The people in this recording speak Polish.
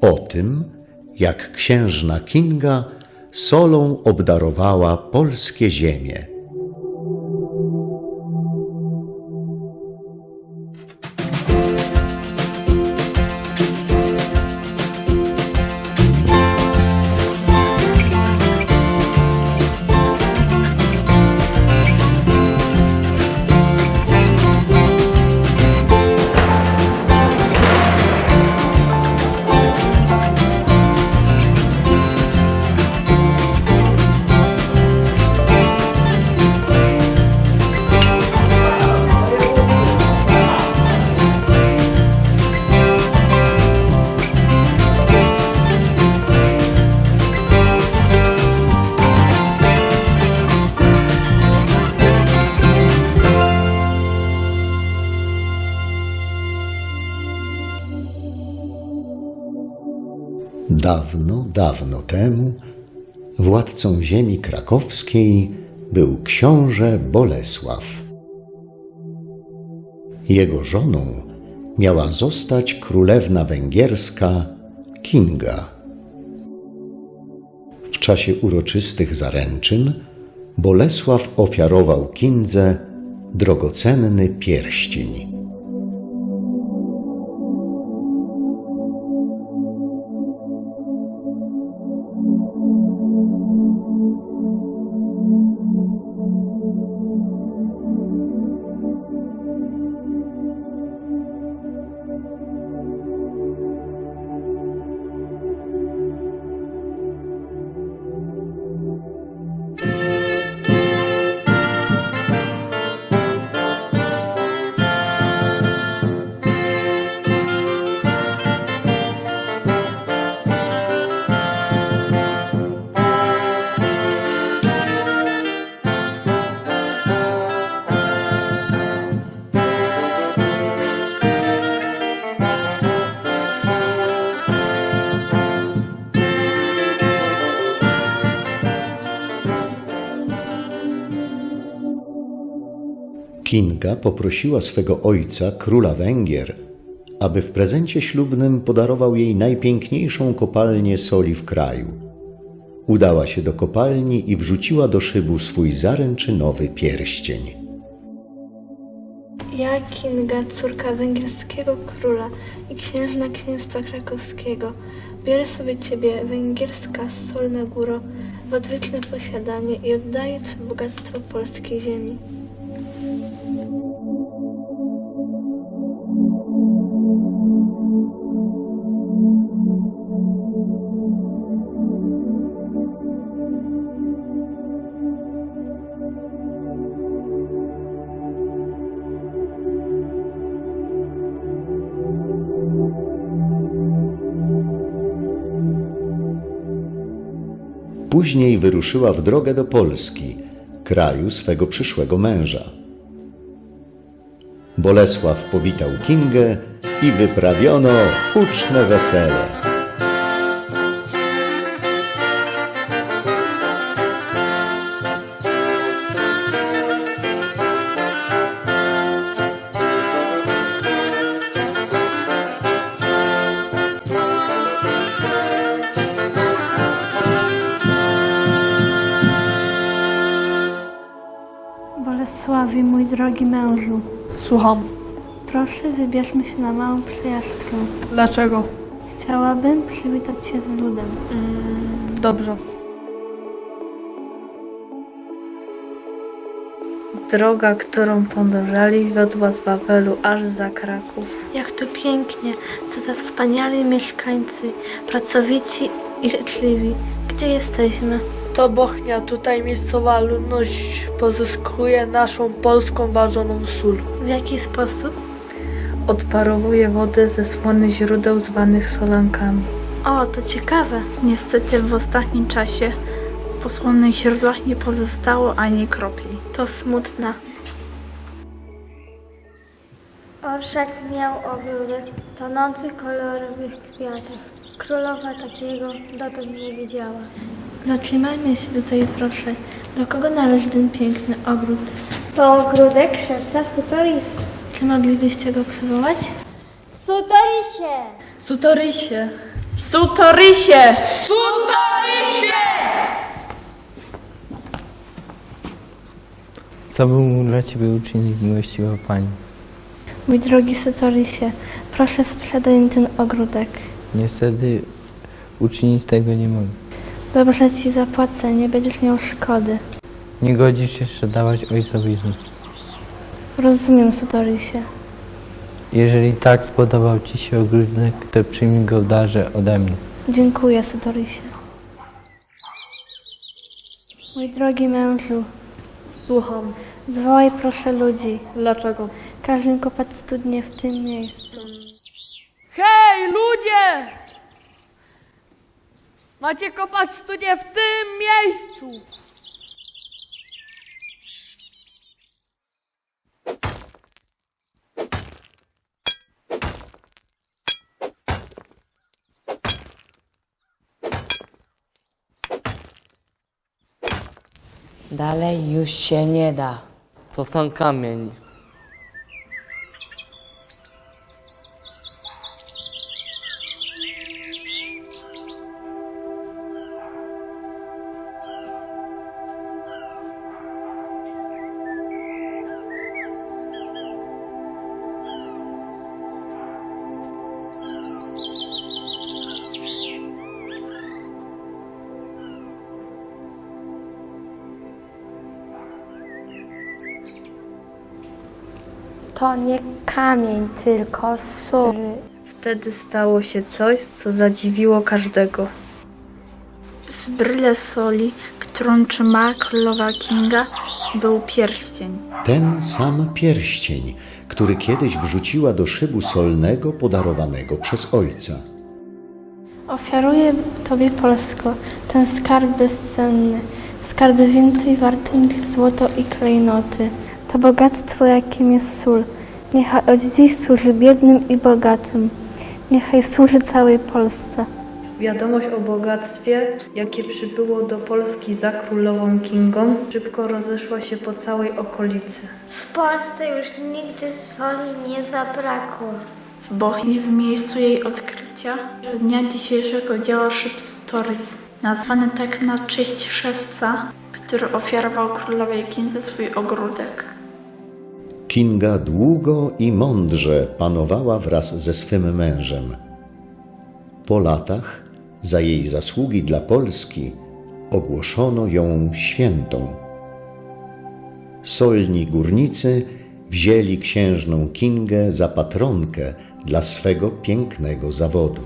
o tym, jak księżna Kinga solą obdarowała polskie ziemie. Dawno, dawno temu władcą ziemi krakowskiej był książę Bolesław. Jego żoną miała zostać królewna węgierska Kinga. W czasie uroczystych zaręczyn Bolesław ofiarował Kindze drogocenny pierścień. Kinga poprosiła swego ojca, króla Węgier, aby w prezencie ślubnym podarował jej najpiękniejszą kopalnię soli w kraju. Udała się do kopalni i wrzuciła do szybu swój zaręczynowy pierścień. Ja, Kinga, córka węgierskiego króla i księżna księstwa krakowskiego, biorę sobie ciebie, węgierska solna góro, w odwieczne posiadanie i oddaję twe bogactwo polskiej ziemi. Później wyruszyła w drogę do Polski, kraju swego przyszłego męża. Bolesław powitał Kingę i wyprawiono huczne wesele. Bolesławie, mój drogi mężu, Słucham. proszę wybierzmy się na małą przejażdżkę. Dlaczego? Chciałabym przywitać się z ludem. Dobrze. Droga, którą podążali, wiodła z Wawelu aż za Kraków. Jak tu pięknie, co za wspaniali mieszkańcy, pracowici i życzliwi. Gdzie jesteśmy? To Bochnia, tutaj miejscowa ludność pozyskuje naszą polską ważoną sól. W jaki sposób? Odparowuje wodę ze słony źródeł zwanych solankami. O, to ciekawe. Niestety w ostatnim czasie po słonnych źródłach nie pozostało ani kropli. To smutne. Orszak miał ogródek tonący w kolorowych kwiatach. Królowa takiego dotąd nie widziała. Zatrzymajmy się tutaj, proszę. Do kogo należy ten piękny ogród? To ogródek szewca Sutoris. Czy moglibyście go przywołać? Sutorisie! Sutorysie, Sutorysie! Co bym mógł dla Ciebie uczynić, miłościwa Pani? Mój drogi Sotorisie, proszę sprzedaj mi ten ogródek. Niestety uczynić tego nie mogę. Dobrze ci zapłacę, nie będziesz miał szkody. Nie godzisz się jeszcze dawać ojcowi znów. Rozumiem, Sotorisie. Jeżeli tak spodobał Ci się ogródek, to przyjmij go w darze ode mnie. Dziękuję, Sotorisie. Mój drogi mężu, Słucham. zwołaj proszę ludzi. Dlaczego? Każ im kopać studnie w tym miejscu. Hej, ludzie! Macie kopać studnie w tym miejscu! Dalej już się nie da. To sam kamień. To nie kamień, tylko sól. Wtedy stało się coś, co zadziwiło każdego. W bryle soli, którą trzymała królowa Kinga, był pierścień. Ten sam pierścień, który kiedyś wrzuciła do szybu solnego podarowanego przez ojca. Ofiaruję Tobie, Polsko, ten skarb bezcenny, skarby więcej warty niż złoto i klejnoty. To bogactwo, jakim jest sól. Niechaj od dziś służy biednym i bogatym. Niechaj służy całej Polsce. Wiadomość o bogactwie, jakie przybyło do Polski za królową Kingą, szybko rozeszła się po całej okolicy. W Polsce już nigdy soli nie zabrakło. W Bochni, w miejscu jej odkrycia, do dnia dzisiejszego działa szyb nazwany tak na cześć szewca, który ofiarował królowej Kindze swój ogródek. Kinga długo i mądrze panowała wraz ze swym mężem. Po latach, za jej zasługi dla Polski, ogłoszono ją świętą. Solni górnicy wzięli księżną Kingę za patronkę dla swego pięknego zawodu.